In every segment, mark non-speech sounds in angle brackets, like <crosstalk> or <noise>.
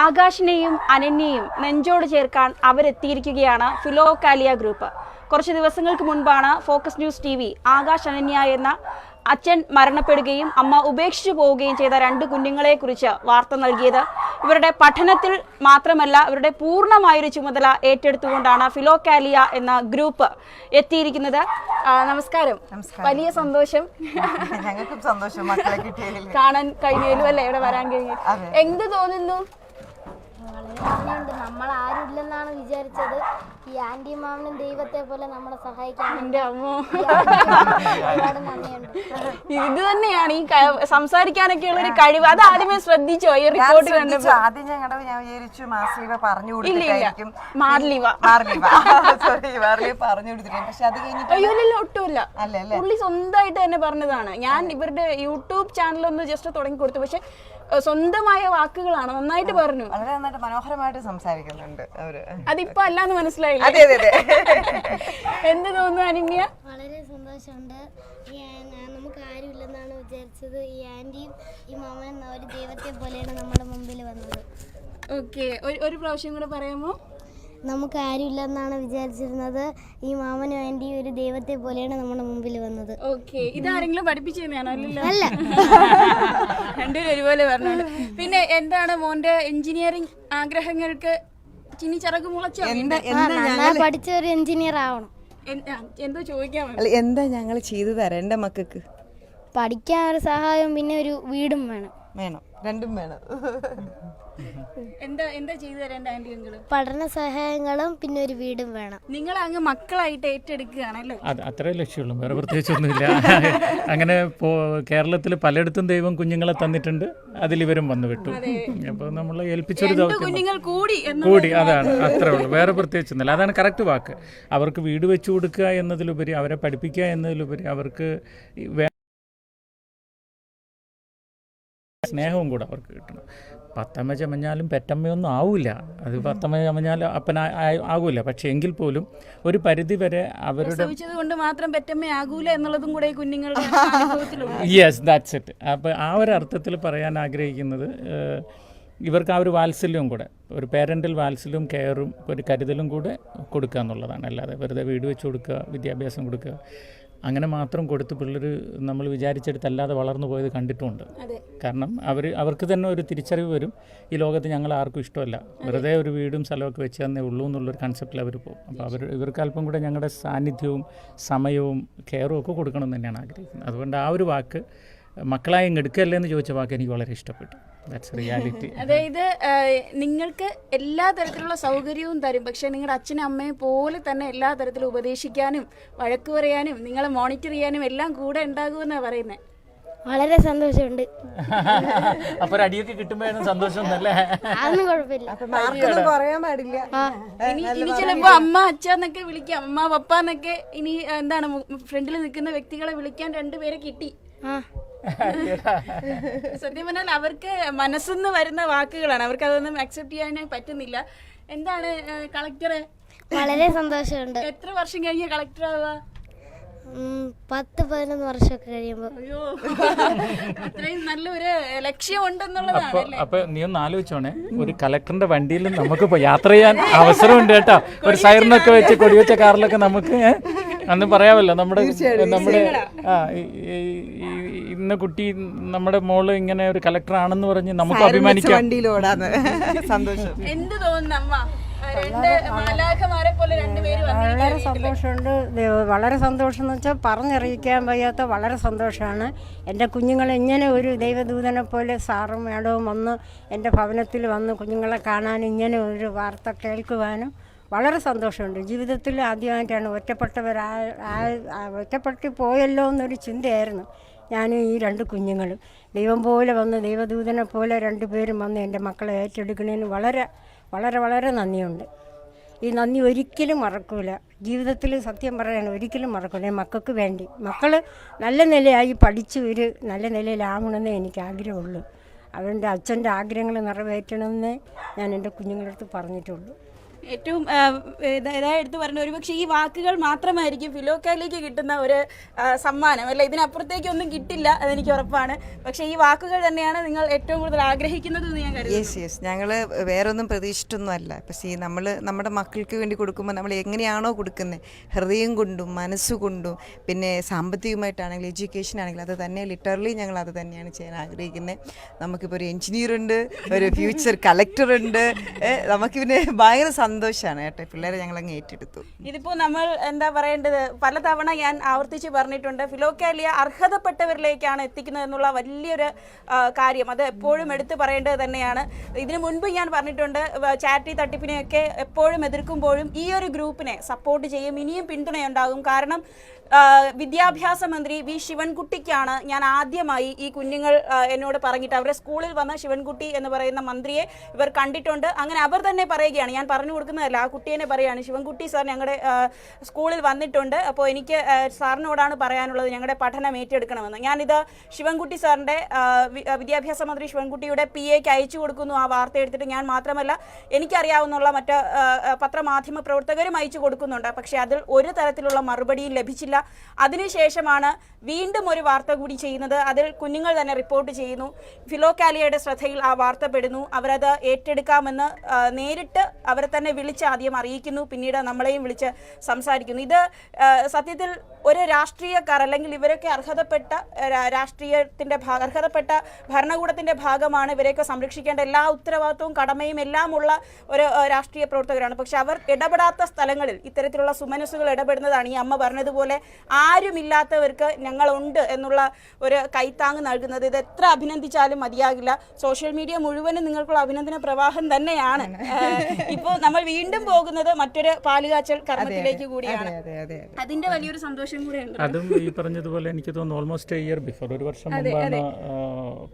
ആകാശിനെയും അനന്യയും നെഞ്ചോട് ചേർക്കാൻ അവരെത്തിയിരിക്കുകയാണ് Philokalia group. കുറച്ച് ദിവസങ്ങൾക്ക് മുൻപാണ് Focus News T V Akash Ananya എന്ന അച്ഛൻ മരണപ്പെടുകയും അമ്മ ഉപേക്ഷിച്ചു പോവുകയും ചെയ്ത രണ്ട് കുഞ്ഞുങ്ങളെ കുറിച്ച് വാർത്ത നൽകിയത്. ഇവരുടെ പഠനത്തിൽ മാത്രമല്ല ഇവരുടെ പൂർണമായൊരു ചുമതല ഏറ്റെടുത്തുകൊണ്ടാണ് ഫിലോകാലിയ എന്ന ഗ്രൂപ്പ് എത്തിയിരിക്കുന്നത്. നമസ്കാരം. വലിയ സന്തോഷം. ഞങ്ങൾക്കും സന്തോഷം കാണാൻ കഴിഞ്ഞാലും അല്ലേ? ഇവിടെ വരാൻ കഴിഞ്ഞു. എന്ത് തോന്നുന്നു? വളരെ നന്ദിയുണ്ട് നമ്മൾ ആരും ഇല്ലെന്നാണ് വിചാരിച്ചത്. ഈ ആന്റി മാമനും ദൈവത്തെ പോലെ നമ്മളെ സഹായിക്കാൻ എന്റെ അമ്മോ. ഒരുപാട് നന്ദിയുണ്ട്. ഇത് തന്നെയാണ് ഈ ക- സംസാരിക്കാനൊക്കെയുള്ള ഒരു കഴിവ്. അത് ആദ്യമേ ശ്രദ്ധിച്ചോ? ഈ ഞാൻ റിപ്പോർട്ട് ശ്രദ്ധിച്ചു. കണ്ടപ്പോ. ആദ്യം ഞങ്ങളുടെ ഞാൻ വിചാരിച്ചു മാസീവ പറഞ്ഞു ഇല്ല ഇല്ല. കൊടുത്തിട്ടായിരിക്കും. മാർലിവ. മാർലിവ. സോറി മാർലിവ പറഞ്ഞു കൊടുത്തിട്ടുണ്ട് പക്ഷെ അത് കഴിഞ്ഞിട്ട് അയ്യോ ഇല്ല ഒട്ടുമില്ല. അല്ല അല്ലേ പുള്ളി സ്വന്തമായിട്ട് തന്നെ പറഞ്ഞതാണ്. ഞാൻ ഇവരുടെ യൂട്യൂബ് ചാനൽ ഒന്ന് ജസ്റ്റ് തുടങ്ങി കൊടുത്തു. പക്ഷെ സ്വന്തമായ വാക്കുകളാണ്. നന്നായിട്ട് പറഞ്ഞു. വളരെ നന്നായിട്ട് മനോഹരമായിട്ട് സംസാരിക്കുന്നുണ്ട് അവർ. അതിപ്പോ അല്ലാന്ന് മനസ്സിലായില്ല? അതെ അതെ എന്ത് തോന്നുന്നു അനിമ്യ വളരെ സന്തോഷമുണ്ട്. നമുക്ക് ആരും ഇല്ലെന്നാണ് വിചാരിച്ചത്. ഈ ആന്റിയും ഈ മാമനും ഒരു ദൈവത്തെ പോലെയാണ് നമ്മുടെ മുമ്പിൽ വന്നത്. ഓക്കെ. ഒരു പ്രാവശ്യം കൂടെ പറയാമോ? നമുക്ക് ആരുമില്ലെന്നാണ് വിചാരിച്ചിരുന്നത്. ഈ മാമന് വേണ്ടി ഒരു ദൈവത്തെ പോലെയാണ് നമ്മുടെ മുമ്പിൽ വന്നത്. ഓക്കെ. ഇതാരെങ്കിലും പഠിപ്പിച്ചിരുന്ന അല്ല. <laughs> രണ്ടുപേരും ഒരുപോലെ പറഞ്ഞോണ്ട്. പിന്നെ എന്താണ് മോന്റെ എഞ്ചിനീയറിംഗ് ആഗ്രഹങ്ങൾക്ക് ചിനി ചിറക് മുളച്ചോ? പഠിച്ച ഒരു എഞ്ചിനീയർ ആവണം. എന്താ ചോദിക്കാൻ. എന്താ ഞങ്ങൾ ചെയ്തു തരാം എന്റെ മക്കൾക്ക്? പഠിക്കാൻ ഒരു സഹായം പിന്നെ ഒരു വീടും വേണം. വേണം. രണ്ടും വേണം. എന്താ എന്താ ചെയ്തു തരേണ്ട ആന്റി നിങ്ങൾ പഠന സഹായങ്ങളും പിന്നെ ഒരു വീടും വേണം. നിങ്ങൾ അങ്ങ് മക്കളായിട്ട് ഏറ്റെടുക്കുകയാണല്ലോ അത് അത്രേ ലക്ഷ്യമുള്ളൂ വേറെ പ്രത്യേകിച്ചൊന്നുമില്ല. അങ്ങനെ കേരളത്തിൽ പലയിടത്തും ദൈവം കുഞ്ഞുങ്ങളെ തന്നിട്ടുണ്ട് അതിലിവരും വന്നു വിട്ടു അപ്പൊ നമ്മൾ ഏൽപ്പിച്ചൊരു കുഞ്ഞുങ്ങൾ കൂടി എന്ന് കൂടി അതാണ് അത്രേ ഉള്ളൂ വേറെ പ്രത്യേകിച്ചൊന്നുമില്ല. അതാണ് കറക്റ്റ് വാക്ക്. അവർക്ക് വീട് വെച്ചു കൊടുക്കുക എന്നതിലുപരി അവരെ പഠിപ്പിക്കുക എന്നതിലുപരി അവർക്ക് സ്നേഹവും കൂടെ അവർക്ക് കിട്ടണം. പത്തമ്മ ചമഞ്ഞാലും പെറ്റമ്മയൊന്നും ആവില്ല അത് പത്തമ്മ ചമഞ്ഞാലും അപ്പന ആകൂല. പക്ഷെ എങ്കിൽ പോലും ഒരു പരിധി വരെ അവരുടെ കൊണ്ട് മാത്രം പെറ്റമ്മ ആകൂല എന്നുള്ളതും കൂടെ കുഞ്ഞുങ്ങളുടെ യെസ് ദാറ്റ്സ് ഇറ്റ് അപ്പോൾ ആ ഒരു അർത്ഥത്തിൽ പറയാൻ ആഗ്രഹിക്കുന്നത് ഇവർക്ക് ആ ഒരു വാത്സല്യവും കൂടെ ഒരു പേരന്റൽ വാത്സല്യവും കെയറും ഒരു കരുതലും കൂടെ കൊടുക്കുക എന്നുള്ളതാണ്. അല്ലാതെ വെറുതെ വീട് വെച്ച് കൊടുക്കുക വിദ്യാഭ്യാസം കൊടുക്കുക അങ്ങനെ മാത്രം കൊടുത്ത് പിള്ളേർ നമ്മൾ വിചാരിച്ചെടുത്തല്ലാതെ വളർന്നു പോയത് കണ്ടിട്ടുമുണ്ട് കാരണം അവർ അവർക്ക് തന്നെ ഒരു തിരിച്ചറിവ് വരും. ഈ ലോകത്ത് ഞങ്ങൾ ആർക്കും ഇഷ്ടമല്ല. വെറുതെ ഒരു വീടും സ്ഥലമൊക്കെ വെച്ച് തന്നേ ഉള്ളൂ എന്നുള്ളൊരു കൺസെപ്റ്റിൽ അവർ പോകും. അപ്പോൾ അവർ ഇവർക്ക് അല്പം കൂടെ ഞങ്ങളുടെ സാന്നിധ്യവും സമയവും കെയറും ഒക്കെ കൊടുക്കണം എന്ന് തന്നെയാണ് ആഗ്രഹിക്കുന്നത്. അതുകൊണ്ട് ആ ഒരു വാക്ക് മക്കളായി ഇങ്ങ് എടുക്കല്ലേ എന്ന് ചോദിച്ച വാക്ക് എനിക്ക് വളരെ ഇഷ്ടപ്പെട്ടു. <laughs> അതായത് നിങ്ങൾക്ക് എല്ലാ തരത്തിലുള്ള സൗകര്യവും തരും. പക്ഷെ നിങ്ങളുടെ അച്ഛനും അമ്മയെ പോലെ തന്നെ എല്ലാ തരത്തിലും ഉപദേശിക്കാനും വഴക്ക് പറയാനും നിങ്ങളെ മോണിറ്റർ ചെയ്യാനും എല്ലാം കൂടെ ഉണ്ടാകുമെന്നാണ് പറയുന്നത് വളരെ സന്തോഷമുണ്ട്. <laughs> അപ്പൊ ഒരു അടിയൊക്കെ കിട്ടുമ്പോഴാണ് സന്തോഷം എന്നല്ലേ? അതൊന്നും കുഴപ്പമില്ല. ഇനി ചിലപ്പോ അമ്മ അച്ഛ എന്നൊക്കെ വിളിക്കാം. അമ്മ പപ്പ എന്നൊക്കെ ഇനി എന്താണ് ഫ്രണ്ടിൽ നിൽക്കുന്ന വ്യക്തികളെ വിളിക്കാൻ രണ്ടുപേരെ കിട്ടി. ആ. <laughs> സത്യം പറഞ്ഞാൽ അവർക്ക് മനസ്സെന്ന് വരുന്ന വാക്കുകളാണ്. അവർക്ക് അതൊന്നും അക്സെപ്റ്റ് ചെയ്യാനായി പറ്റുന്നില്ല. എന്താണ് കളക്ടറെ വളരെ സന്തോഷമുണ്ട്. എത്ര വർഷം കഴിഞ്ഞ കളക്ടർ ആവുക? പത്ത് പതിനൊന്ന് വർഷമൊക്കെ കഴിയുമ്പോ. അയ്യോ. അത്രയും നല്ലൊരു ലക്ഷ്യം ഉണ്ടെന്നുള്ളതാണ് അപ്പൊ നീ ഒന്ന് ആലോചിച്ചോണേ. ഒരു കളക്ടറിന്റെ വണ്ടിയിൽ നമുക്ക് യാത്ര ചെയ്യാൻ അവസരമുണ്ട് കേട്ടോ. ഒരു സൈറിനൊക്കെ വെച്ച് കൊടിവെച്ച കാറിലൊക്കെ നമുക്ക് ഏ, അന്ന് പറയാമല്ലോ നമ്മുടെ നമ്മുടെ ആ ഇന്ന കുട്ടി നമ്മുടെ മോൾ ഇങ്ങനെ ഒരു കളക്ടർ ആണെന്ന് പറഞ്ഞ് നമുക്ക് അഭിമാനിക്കാം. സന്തോഷം. എന്ത് തോന്നുന്നു അമ്മ? രണ്ട് മാലാഖമാരെ പോലെ രണ്ടുപേര് വളരെ സന്തോഷമുണ്ട്. വളരെ സന്തോഷം എന്ന് വെച്ചാൽ പറഞ്ഞറിയിക്കാൻ വയ്യാത്ത വളരെ സന്തോഷമാണ്. എന്റെ കുഞ്ഞുങ്ങൾ ഇങ്ങനെ ഒരു ദൈവദൂതനെ പോലെ സാറും മേഡവും വന്ന് എന്റെ ഭവനത്തിൽ വന്ന് കുഞ്ഞുങ്ങളെ കാണാനും ഇങ്ങനെ ഒരു വാർത്ത കേൾക്കുവാനും വളരെ സന്തോഷമുണ്ട്. ജീവിതത്തിൽ ആദ്യമായിട്ടാണ് ഒറ്റപ്പെട്ടവരാ ഒറ്റപ്പെട്ട് പോയല്ലോ എന്നൊരു ചിന്തയായിരുന്നു ഞാൻ ഈ രണ്ട് കുഞ്ഞുങ്ങളും. ദൈവം പോലെ വന്ന് ദൈവദൂതനെ പോലെ രണ്ടുപേരും വന്ന് എന്റെ മക്കളെ ഏറ്റെടുക്കുന്നതിന് വളരെ വളരെ വളരെ നന്ദിയുണ്ട്. ഈ നന്ദി ഒരിക്കലും മറക്കൂല. ജീവിതത്തിൽ സത്യം പറയാൻ ഒരിക്കലും മറക്കൂല. മക്കൾക്ക് വേണ്ടി. മക്കൾ നല്ല നിലയായി പഠിച്ച് ഒരു നല്ല നിലയിലാവണമെന്നേ എനിക്ക് ആഗ്രഹമുള്ളൂ. അവരുടെ അച്ഛന്റെ ആഗ്രഹങ്ങൾ നിറവേറ്റണമെന്നേ ഞാൻ എന്റെ കുഞ്ഞുങ്ങളടുത്ത് പറഞ്ഞിട്ടുള്ളൂ. ഏറ്റവും ഇതായി എടുത്തു പറഞ്ഞ ഒരുപക്ഷെ ഈ വാക്കുകൾ മാത്രമായിരിക്കും ഫിലോക്കാലിക്ക് കിട്ടുന്ന ഒരു സമ്മാനം. അല്ല ഇതിനപ്പുറത്തേക്ക് ഒന്നും കിട്ടില്ല അതെനിക്ക് ഉറപ്പാണ്. പക്ഷേ ഈ വാക്കുകൾ തന്നെയാണ് നിങ്ങൾ ഏറ്റവും കൂടുതൽ ആഗ്രഹിക്കുന്നത് ഞാൻ കരുതുന്നു. Yes yes. ഞങ്ങൾ വേറൊന്നും പ്രതീക്ഷിച്ചിട്ടൊന്നും അല്ല പക്ഷേ നമ്മൾ നമ്മുടെ മക്കൾക്ക് വേണ്ടി കൊടുക്കുമ്പോൾ നമ്മൾ എങ്ങനെയാണോ കൊടുക്കുന്നത് ഹൃദയം കൊണ്ടും മനസ്സുകൊണ്ടും പിന്നെ സാമ്പത്തികമായിട്ടാണെങ്കിലും എഡ്യൂക്കേഷൻ ആണെങ്കിലും അത് തന്നെ ലിറ്ററലി ഞങ്ങൾ അത് തന്നെയാണ് ചെയ്യാൻ ആഗ്രഹിക്കുന്നത് നമുക്കിപ്പോൾ ഒരു എഞ്ചിനീയർ ഉണ്ട് ഒരു ഫ്യൂച്ചർ കളക്ടർ ഉണ്ട് നമുക്ക് പിന്നെ ഭയങ്കര സന്തോഷമാണ് കേട്ടോ. പിള്ളേരെ ഞങ്ങൾ അങ്ങ് ഏറ്റെടുത്തു. ഇതിപ്പോ നമ്മൾ എന്താ പറയേണ്ടത്? പലതവണ ഞാൻ ആവർത്തിച്ച് പറഞ്ഞിട്ടുണ്ട് ഫിലോക്കാലിയ അർഹതപ്പെട്ടവരിലേക്കാണ് എത്തിക്കുന്നത് എന്നുള്ള വലിയൊരു കാര്യം. അത് എപ്പോഴും എടുത്തു പറയേണ്ടത് തന്നെയാണ്. ഇതിനു മുൻപ് ഞാൻ പറഞ്ഞിട്ടുണ്ട് ചാരിറ്റി തട്ടിപ്പിനെയൊക്കെ എപ്പോഴും എതിർക്കുമ്പോഴും ഈ ഒരു ഗ്രൂപ്പിനെ സപ്പോർട്ട് ചെയ്യും. ഇനിയും പിന്തുണയുണ്ടാകും. കാരണം വിദ്യാഭ്യാസ മന്ത്രി വി ശിവൻകുട്ടിക്കാണ് ഞാൻ ആദ്യമായി ഈ കുഞ്ഞുങ്ങൾ എന്നോട് പറഞ്ഞിട്ട് അവരുടെ സ്കൂളിൽ വന്ന ശിവൻകുട്ടി എന്ന് പറയുന്ന മന്ത്രിയെ ഇവർ കണ്ടിട്ടുണ്ട്. അങ്ങനെ അവർ തന്നെ പറയുകയാണ്. ഞാൻ പറഞ്ഞു കൊടുക്കുന്നതല്ല ആ കുട്ടീനെ പറയാണ് ശിവൻകുട്ടി സാർ ഞങ്ങളുടെ സ്കൂളിൽ വന്നിട്ടുണ്ട്. അപ്പോൾ എനിക്ക് സാറിനോടാണ് പറയാനുള്ളത് ഞങ്ങളുടെ പഠനം ഏറ്റെടുക്കണമെന്ന്. ഞാനിത് ശിവൻകുട്ടി സാറിന്റെ വിദ്യാഭ്യാസ മന്ത്രി ശിവൻകുട്ടിയുടെ പി എക്ക് അയച്ചു കൊടുക്കുന്നു ആ വാർത്ത എടുത്തിട്ട്. ഞാൻ മാത്രമല്ല എനിക്കറിയാവുന്നുള്ള മറ്റ് പത്രമാധ്യമ പ്രവർത്തകരും അയച്ചു കൊടുക്കുന്നുണ്ട്. പക്ഷേ അതിൽ ഒരു തരത്തിലുള്ള മറുപടിയും ലഭിച്ചില്ല. അതിനുശേഷമാണ് വീണ്ടും ഒരു വാർത്ത കൂടി ചെയ്യുന്നത്. അതിൽ കുഞ്ഞുങ്ങൾ തന്നെ റിപ്പോർട്ട് ചെയ്യുന്നു. ഫിലോക്കാലിയയുടെ ശ്രദ്ധയിൽ ആ വാർത്ത പെടുന്നു. അവരത് ഏറ്റെടുക്കാമെന്ന് നേരിട്ട് അവരെ തന്നെ വിളിച്ച് ആദ്യം അറിയിക്കുന്നു പിന്നീട് നമ്മളെയും വിളിച്ച് സംസാരിക്കുന്നു. ഇത് സത്യത്തിൽ ഒരു രാഷ്ട്രീയക്കാർ അല്ലെങ്കിൽ ഇവരൊക്കെ അർഹതപ്പെട്ട രാഷ്ട്രീയത്തിന്റെ രാഷ്ട്രീയത്തിന്റെ ഭാഗ അർഹതപ്പെട്ട ഭരണകൂടത്തിന്റെ ഭാഗമാണ് ഇവരെയൊക്കെ സംരക്ഷിക്കേണ്ട എല്ലാ ഉത്തരവാദിത്വവും കടമയും എല്ലാം ഉള്ള ഒരു രാഷ്ട്രീയ പ്രവർത്തകരാണ്. പക്ഷെ അവർ ഇടപെടാത്ത സ്ഥലങ്ങളിൽ ഇത്തരത്തിലുള്ള സുമനസ്സുകൾ ഇടപെടുന്നതാണ് ഈ അമ്മ പറഞ്ഞതുപോലെ ആരുമില്ലാത്തവർക്ക് ഞങ്ങളുണ്ട് എന്നുള്ള ഒരു കൈത്താങ് നൽകുന്നത്. ഇത് എത്ര അഭിനന്ദിച്ചാലും മതിയാകില്ല. സോഷ്യൽ മീഡിയ മുഴുവനും നിങ്ങൾക്കുള്ള അഭിനന്ദന പ്രവാഹം തന്നെയാണ്. ഇപ്പോൾ നമ്മൾ വീണ്ടും പോകുന്നത് മറ്റൊരു പാലുകാച്ചൽ കർമ്മത്തിലേക്ക് കൂടിയാണ്. അതെ അതെ അതെ അതിന്റെ വലിയൊരു സന്തോഷം കൂടെയുണ്ട്. അതും ഈ പറഞ്ഞതുപോലെ എനിക്ക് തോന്നുന്നു ഓൾമോസ്റ്റ് ഇയർ ബിഫോർ ഒരു വർഷം മുമ്പാണ്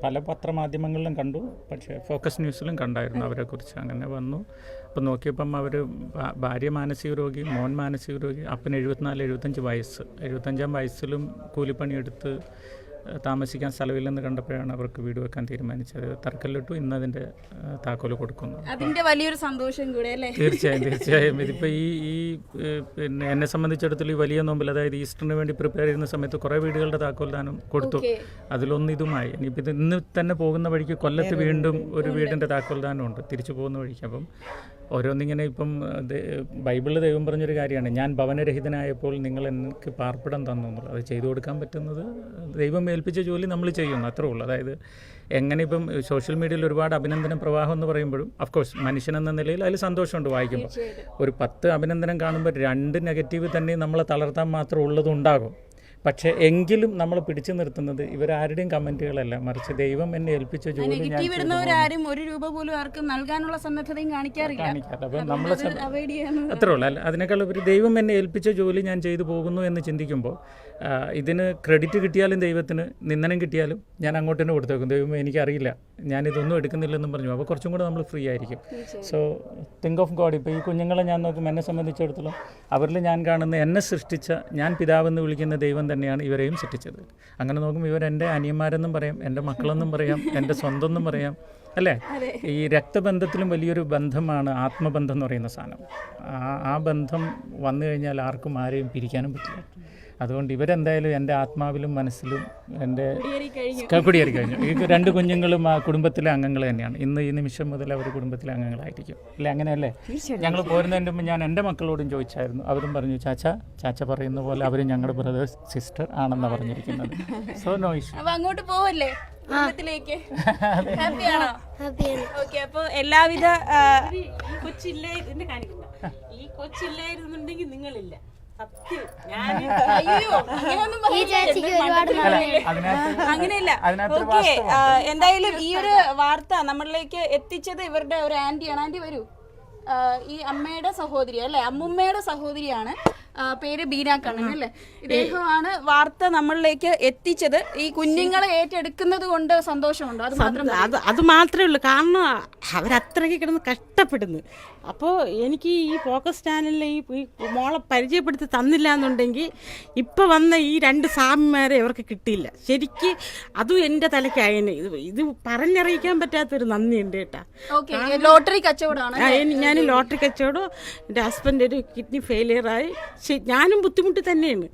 പല പത്രമാധ്യമങ്ങളിലും കണ്ടു. പക്ഷേ ഫോക്കസ് ന്യൂസിലും കണ്ടായിരുന്നു അവരെ കുറിച്ച് അങ്ങനെ വന്നു. അപ്പം നോക്കിയപ്പം അവർ ഭാര്യ മാനസിക രോഗി മോൻ മാനസിക രോഗി അപ്പന് എഴുപത്തിനാല് എഴുപത്തഞ്ച് വയസ്സ്. എഴുപത്തഞ്ചാം വയസ്സിലും കൂലിപ്പണിയെടുത്ത് താമസിക്കാൻ സ്ഥലമില്ലെന്ന് കണ്ടപ്പോഴാണ് അവർക്ക് വീട് വെക്കാൻ തീരുമാനിച്ചത്. തറക്കല്ലിട്ടു ഇന്ന് അതിന്റെ താക്കോൽ കൊടുക്കുന്നു. അതിന്റെ വലിയൊരു സന്തോഷം കൂടെ അല്ലേ? തീർച്ചയായും <laughs> തീർച്ചയായും. ഇതിപ്പോൾ ഈ ഈ പിന്നെ എന്നെ സംബന്ധിച്ചിടത്തോളം ഈ വലിയ നോമ്പിൽ അതായത് ഈസ്റ്ററിന് വേണ്ടി പ്രിപ്പയർ ചെയ്യുന്ന സമയത്ത് കുറേ വീടുകളുടെ താക്കോൽ ദാനം കൊടുത്തു. അതിലൊന്ന് ഇതുമായി. ഇനിയിപ്പോൾ ഇത് ഇന്ന് തന്നെ പോകുന്ന വഴിക്ക് കൊല്ലത്ത് വീണ്ടും ഒരു വീടിന്റെ താക്കോൽ ഉണ്ട് തിരിച്ചു പോകുന്ന വഴിക്ക്. അപ്പം ഓരോന്നിങ്ങനെ ഇപ്പം ബൈബിളിൽ ദൈവം പറഞ്ഞൊരു കാര്യമാണ് ഞാൻ ഭവനരഹിതനായപ്പോൾ നിങ്ങൾ എനിക്ക് പാർപ്പിടം തന്നു എന്നുള്ളത്. അത് ചെയ്തു കൊടുക്കാൻ പറ്റുന്നത് ദൈവം ഏൽപ്പിച്ച ജോലി നമ്മൾ ചെയ്യുന്നു അത്രേ ഉള്ളൂ. അതായത് എങ്ങനെ ഇപ്പം സോഷ്യൽ മീഡിയയിൽ ഒരുപാട് അഭിനന്ദന പ്രവാഹം എന്ന് പറയുമ്പോഴും അഫ്കോഴ്സ് മനുഷ്യൻ എന്ന നിലയിൽ അതിൽ സന്തോഷമുണ്ട് വായിക്കുമ്പോൾ. ഒരു പത്ത് അഭിനന്ദനം കാണുമ്പോൾ രണ്ട് നെഗറ്റീവ് തന്നെ നമ്മളെ തളർത്താൻ മാത്രം ഉള്ളതുണ്ടാകും. പക്ഷേ എങ്കിലും നമ്മൾ പിടിച്ചു നിർത്തുന്നത് ഇവരാരുടെയും കമന്റുകളല്ല മറിച്ച് ദൈവം എന്നെ ഏൽപ്പിച്ച ജോലി നെഗറ്റീവ് ഇടുന്നവരാരും ഒരു രൂപ പോലും ആർക്കും നൽകാനുള്ള സന്നദ്ധതയും കാണിക്കാറില്ല. അപ്പം അവോയ്ഡ് അത്രേ ഉള്ളൂ. അല്ല അതിനേക്കാൾ ഒരു ദൈവം എന്നെ ഏൽപ്പിച്ച ജോലി ഞാൻ ചെയ്തു പോകുന്നു എന്ന് ചിന്തിക്കുമ്പോൾ ഇതിന് ക്രെഡിറ്റ് കിട്ടിയാലും ദൈവത്തിന് നിന്ദനം കിട്ടിയാലും ഞാൻ അങ്ങോട്ട് തന്നെ കൊടുത്തേക്കും. ദൈവം എനിക്കറിയില്ല. ഞാനിതൊന്നും എടുക്കുന്നില്ലെന്നും പറഞ്ഞു. അപ്പോൾ കുറച്ചും കൂടെ നമ്മൾ ഫ്രീ ആയിരിക്കും. സോ തിങ്ക് ഓഫ് ഗോഡ് ഇപ്പോൾ ഈ കുഞ്ഞുങ്ങളെ ഞാൻ നോക്കുമ്പോൾ എന്നെ സംബന്ധിച്ചിടത്തോളം അവരിൽ ഞാൻ കാണുന്ന എന്നെ സൃഷ്ടിച്ച ഞാൻ പിതാവെന്ന് വിളിക്കുന്ന ദൈവം തന്നെയാണ് ഇവരെയും സൃഷ്ടിച്ചത്. അങ്ങനെ നോക്കുമ്പോൾ ഇവരെന്റെ അനിയന്മാരെന്നും പറയാം എന്റെ മക്കളെന്നും പറയാം എന്റെ സ്വന്തം എന്നും പറയാം. അല്ലേ? ഈ രക്തബന്ധത്തിലും വലിയൊരു ബന്ധമാണ് ആത്മബന്ധം എന്ന് പറയുന്ന സാധനം. ആ ആ ബന്ധം വന്നു കഴിഞ്ഞാൽ ആർക്കും ആരെയും പിരിക്കാനും പറ്റില്ല. അതുകൊണ്ട് ഇവരെന്തായാലും എന്റെ ആത്മാവിലും മനസ്സിലും എന്റെ കുടിയേറി കഴിഞ്ഞു ഈ രണ്ട് കുഞ്ഞുങ്ങളും ആ കുടുംബത്തിലെ അംഗങ്ങൾ തന്നെയാണ്. ഇന്ന് ഈ നിമിഷം മുതൽ അവർ കുടുംബത്തിലെ അംഗങ്ങളായിരിക്കും. അല്ലെ? അങ്ങനെയല്ലേ? ഞങ്ങൾ പോരുന്നതിന് മുമ്പ് ഞാൻ എന്റെ മക്കളോടും ചോദിച്ചായിരുന്നു. അവരും പറഞ്ഞു ചാച്ച ചാച്ച പറയുന്ന പോലെ അവരും ഞങ്ങളുടെ ബ്രദേഴ്സ് സിസ്റ്റർ ആണെന്നാണ് പറഞ്ഞിരിക്കുന്നത്. സോ നോ ഇഷ്യൂ അങ്ങോട്ട് പോവല്ലേ? കുടുംബത്തിലേക്ക്. ഹാപ്പിയാണോ ഹാപ്പിയാണ് ഓക്കെ അപ്പൊ എല്ലാവിധ കൊച്ചില്ലേ കാണിക്കണ്ട ഈ കൊച്ചില്ലായിരുന്നുണ്ടെങ്കിൽ നിങ്ങളില്ല. അങ്ങനെയല്ല. ഓക്കെ എന്തായാലും ഈ ഒരു വാർത്ത നമ്മളിലേക്ക് എത്തിച്ചത് ഇവരുടെ ഒരു ആന്റിയാണ്. ആന്റി വരൂ. ഈ അമ്മയുടെ സഹോദരി അല്ലെ? അമ്മുമ്മയുടെ സഹോദരിയാണ്. പേര് ബീന കണ്ണൻ അല്ലേ? ഇദ്ദേഹമാണ് വാർത്ത നമ്മളിലേക്ക് എത്തിച്ചത്. ഈ കുഞ്ഞുങ്ങളെ ഏറ്റെടുക്കുന്നത് കൊണ്ട് സന്തോഷമുണ്ടോ. അത് മാത്രം അത് അത് മാത്രമേ ഉള്ളൂ. കാരണം അവരത്രയ്ക്ക് കിടന്ന് കഷ്ടപ്പെടുന്നു. അപ്പോൾ എനിക്ക് ഈ ഫോക്കസ് ചാനലിൽ ഈ മോളെ പരിചയപ്പെടുത്തി തന്നില്ല എന്നുണ്ടെങ്കിൽ ഇപ്പോൾ വന്ന ഈ രണ്ട് സ്വാമിമാരെ ഇവർക്ക് കിട്ടിയില്ല. ശരിക്ക് അതും എന്റെ തലയ്ക്കായനെ ഇത് ഇത് പറഞ്ഞറിയിക്കാൻ പറ്റാത്തൊരു നന്ദിയുണ്ട് കേട്ടാ. ഓക്കെ ലോട്ടറി കച്ചവടമാണ് ഞാൻ ലോട്ടറി കച്ചവടം എന്റെ ഹസ്ബൻഡ് ഒരു കിഡ്നി ഫെയിലിയറായി ഞാനും ബുദ്ധിമുട്ട് തന്നെയാണ്.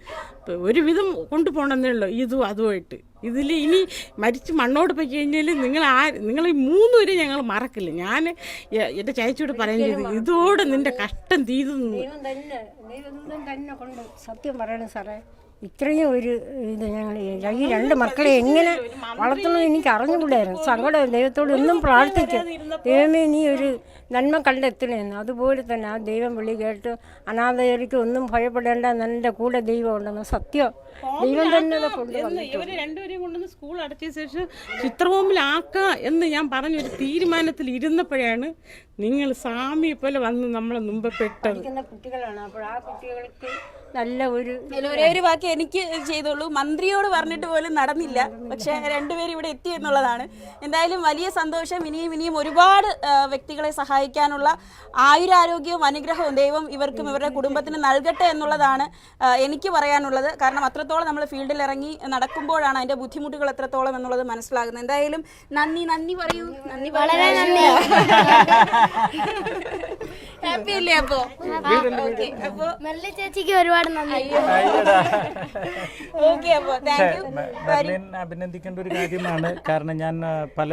ഒരുവിധം കൊണ്ടുപോകണമെന്നേ ഉള്ളൂ. ഇതും അതുമായിട്ട് ഇതിൽ ഇനി മരിച്ച് മണ്ണോട് പോയി കഴിഞ്ഞാൽ നിങ്ങൾ ആ നിങ്ങൾ ഈ മൂന്ന് വരെ ഞങ്ങൾ മറക്കില്ല? ഞാൻ എന്റെ ചേച്ചിയോട് പറയുന്നത് ഇതോടെ നിന്റെ കഷ്ടം തീരുന്നു. തന്നെ കൊണ്ട് സത്യം പറയണം സാറേ. ഇത്രയും ഒരു ഇത് ഞങ്ങൾ ഈ രണ്ട് മക്കളെ എങ്ങനെ വളർത്തണമെന്ന് എനിക്ക് അറിഞ്ഞുകൂടായിരുന്നു. സങ്കടം ദൈവത്തോട് ഒന്നും പ്രാർത്ഥിക്കും. ദൈവമേ നീ ഒരു നന്മ കണ്ടെത്തണേന്ന് അതുപോലെ തന്നെ ആ ദൈവം വിളി കേട്ട് അനാഥയർക്ക് ഒന്നും ഭയപ്പെടേണ്ട. നല്ല കൂടെ ദൈവം ഉണ്ടെന്ന് സത്യം. ദൈവം തന്നെ ഇവർ രണ്ടുപേരെയും കൊണ്ടുവന്ന് സ്കൂൾ അടച്ച ശേഷം ചിത്രഭൂമിലാക്കുക എന്ന് ഞാൻ പറഞ്ഞ ഒരു തീരുമാനത്തിൽ ഇരുന്നപ്പോഴാണ് നിങ്ങൾ സ്വാമിയെ പോലെ വന്ന് നമ്മളെ മുമ്പ് പെട്ടത്. കുട്ടികളാണ്. അപ്പോൾ ആ കുട്ടികൾക്ക് നല്ല ഒരു ഒരേ ഒരു വാക്ക് എനിക്ക് ചെയ്തോളൂ മന്ത്രിയോട് പറഞ്ഞിട്ട് പോലും നടന്നില്ല. പക്ഷെ രണ്ടുപേരും ഇവിടെ എത്തി എന്നുള്ളതാണ്. എന്തായാലും വലിയ സന്തോഷം. ഇനിയും ഇനിയും ഒരുപാട് വ്യക്തികളെ വ്യക്തികളെ സഹായിക്കാനുള്ള ആയുരാരോഗ്യവും അനുഗ്രഹവും ദൈവം ഇവർക്കും ഇവരുടെ കുടുംബത്തിന് നൽകട്ടെ എന്നുള്ളതാണ് എനിക്ക് പറയാനുള്ളത്. കാരണം അത്രത്തോളം നമ്മൾ ഫീൽഡിൽ ഇറങ്ങി നടക്കുമ്പോഴാണ് അതിന്റെ ബുദ്ധിമുട്ടുകൾ എത്രത്തോളം എന്നുള്ളത് മനസ്സിലാകുന്നത്. എന്തായാലും നന്ദി നന്ദി പറയൂ. നന്ദി വളരെ നന്ദി. <laughs> ഹാപ്പി അല്ലേ അപ്പോ? ഓക്കെ അപ്പോ ചേച്ചിക്ക് ഒരുപാട് നന്ദി. ഓക്കെ അപ്പോ മെർലിൻ അഭിനന്ദിക്കേണ്ട ഒരു കാര്യമാണ്. കാരണം ഞാൻ പല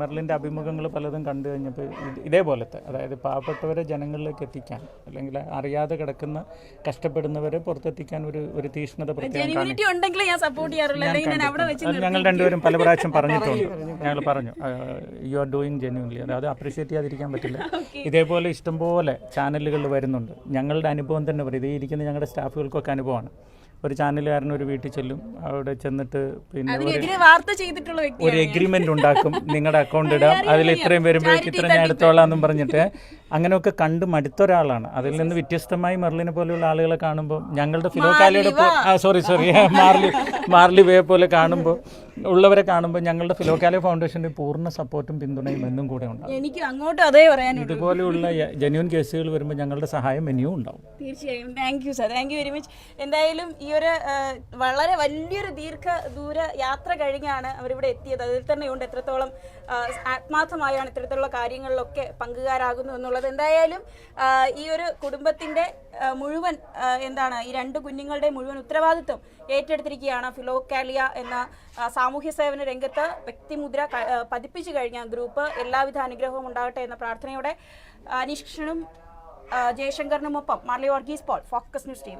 മെർലിന്റെ മെർലിന്റെ അഭിമുഖങ്ങൾ പലതും കണ്ടു കഴിഞ്ഞപ്പോൾ ഇതേപോലത്തെ അതായത് പാവപ്പെട്ടവരെ ജനങ്ങളിലേക്ക് എത്തിക്കാൻ അല്ലെങ്കിൽ അറിയാതെ കിടക്കുന്ന കഷ്ടപ്പെടുന്നവരെ പുറത്തെത്തിക്കാൻ ഒരു ഒരു തീഷ്ണത പ്രത്യേകം ജെനുവിനിറ്റി ഉണ്ടെങ്കിൽ ഞാൻ സപ്പോർട്ട് ചെയ്യാറുള്ളൂ. അല്ലെങ്കിൽ ഞാൻ അവിടെ വെച്ച് ഞങ്ങൾ രണ്ടുപേരും പല പ്രാവശ്യം <laughs> പറഞ്ഞിട്ടുണ്ട്. ഞങ്ങൾ പറഞ്ഞു യു ആർ ഡൂയിങ് ജെന്യൂൻലി അതായത് അപ്രീഷിയേറ്റ് ചെയ്യാതിരിക്കാൻ പറ്റില്ല. <laughs> ഇതേപോലെ ഇഷ്ടംപോലെ ചാനലുകളിൽ വരുന്നുണ്ട്. ഞങ്ങളുടെ അനുഭവം തന്നെ പറയും. ഇതേ ഇരിക്കുന്ന ഞങ്ങളുടെ സ്റ്റാഫുകൾക്കൊക്കെ അനുഭവമാണ്. ഒരു ചാനലുകാരൻ ഒരു വീട്ടിൽ ചെല്ലും അവിടെ ചെന്നിട്ട് പിന്നെ ഒരു എഗ്രിമെന്റ് ഉണ്ടാക്കും നിങ്ങളുടെ അക്കൗണ്ട് ഇടാം. അതിൽ ഇത്രയും വരുമ്പോഴേക്ക് ഇത്ര ഞാൻ എടുത്തോളാം എന്നും പറഞ്ഞിട്ട് അങ്ങനെയൊക്കെ കണ്ട് മടുത്ത ഒരാളാണ് അതിൽ നിന്ന് വ്യത്യസ്തമായി മെർലിനെ പോലെയുള്ള ആളുകളെ കാണുമ്പോൾ ഞങ്ങളുടെ ഫിലോകാലിയുടെ സോറി സോറി മാർലി മാർലി വേ പോലെ കാണുമ്പോൾ ഉള്ളവരെ കാണുമ്പോൾ ഞങ്ങളുടെ ഫിലോകാലിയ ഫൗണ്ടേഷന്റെ പൂർണ സപ്പോർട്ടും പിന്തുണയും എന്നും കൂടെ ഉണ്ടാവും. എനിക്ക് അങ്ങോട്ട് അതേ പറയാൻ ഇതുപോലെയുള്ള ജെന്യൂൻ കേസുകൾ വരുമ്പോൾ ഞങ്ങളുടെ സഹായം ഇനിയും ഉണ്ടാവും. തീർച്ചയായും. Thank you sir thank you very much എന്തായാലും ഈ ഒരു വളരെ വലിയൊരു ദീർഘ ദൂര യാത്ര കഴിഞ്ഞാണ് അവരിവിടെ എത്തിയത്. അതിൽ തന്നെയുണ്ട് എത്രത്തോളം ആത്മാർത്ഥമായാണ് ഇത്തരത്തിലുള്ള കാര്യങ്ങളിലൊക്കെ പങ്കുകാരാകുന്നു എന്നുള്ളത്. എന്തായാലും ഈ ഒരു കുടുംബത്തിന്റെ മുഴുവൻ എന്താണ് ഈ രണ്ട് കുഞ്ഞുങ്ങളുടെ മുഴുവൻ ഉത്തരവാദിത്വം ഏറ്റെടുത്തിരിക്കുകയാണ് ഫിലോക്കാലിയ എന്ന സാമൂഹ്യ സേവന രംഗത്ത് വ്യക്തിമുദ്ര പതിപ്പിച്ചു കഴിഞ്ഞ ഗ്രൂപ്പ് എല്ലാവിധ അനുഗ്രഹവും ഉണ്ടാകട്ടെ എന്ന പ്രാർത്ഥനയോടെ അനീഷ് കൃഷ്ണനും ജയശങ്കറിനുമൊപ്പം Marly Varghese Paul focus news TV